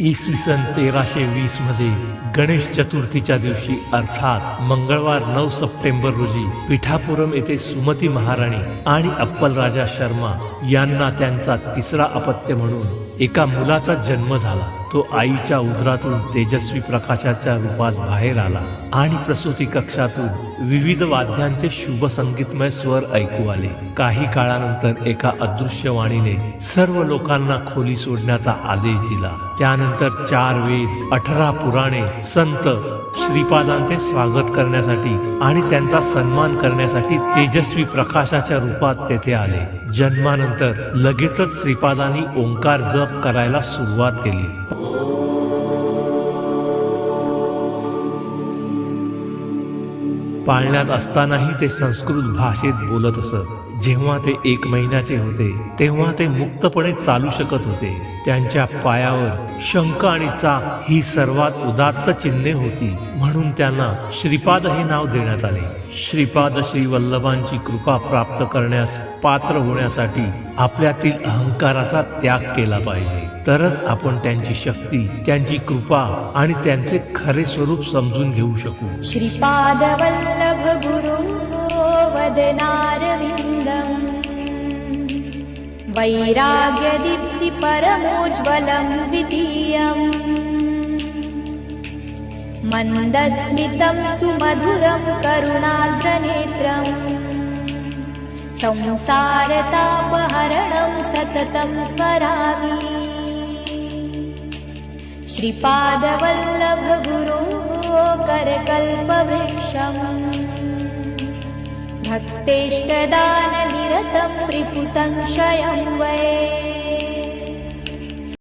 इसवी सन तेराशे वीसमध्ये गणेश चतुर्थीच्या दिवशी अर्थात मंगळवार नऊ सप्टेंबर रोजी पिठापुरम येथे सुमती महाराणी आणि अप्पल राजा शर्मा यांना त्यांचा तिसरा अपत्य म्हणून एका मुलाचा जन्म झाला. तो आईच्या उदरातून तेजस्वी प्रकाशाच्या रूपात बाहेर आला आणि प्रसूती कक्षातून विविध वाद्यांचे शुभ संगीतमय स्वर ऐकू आले. काही काळानंतर एका अदृश्यवाणीने सर्व लोकांना खोली सोडण्याचा आदेश दिला. त्यानंतर चार वेद अठरा पुराणे संत श्रीपादांचे स्वागत करण्यासाठी आणि त्यांचा सन्मान करण्यासाठी तेजस्वी प्रकाशाच्या रूपात तेथे आले. जन्मानंतर लगेचच श्रीपादांनी ओंकार जप करायला सुरुवात केली. पाळण्यात असतानाही ते संस्कृत भाषेत बोलत असत. जेव्हा ते एक महिन्याचे होते तेव्हा ते मुक्तपणे चालू शकत होते. त्यांच्या पायावर शंख आणि चाक ही सर्वात उदात्त चिन्हे होती. म्हणून त्यांना श्रीपाद हे नाव देण्यात आले. श्रीपाद श्री वल्लभांची कृपा प्राप्त करण्यास पात्र होण्यासाठी आपल्यातील अहंकाराचा त्याग केला पाहिजे. तरच आपण त्यांची शक्ती त्यांची कृपा आणि त्यांचे खरे स्वरूप समजून घेऊ शकू. श्रीपादवल्लभ गुरु वैराग्य दीप्ती परमोज्वलम विधीयम मन्दस्मितं सुमधुरं करुणार्द्रनेत्रम् संसारतापहरणं सततं स्मरामि श्रिपादवल्लभगुरुकरकल्पवृक्षम् भक्तेष्टदाननिरतप्रिपु रिपुसंशयं वै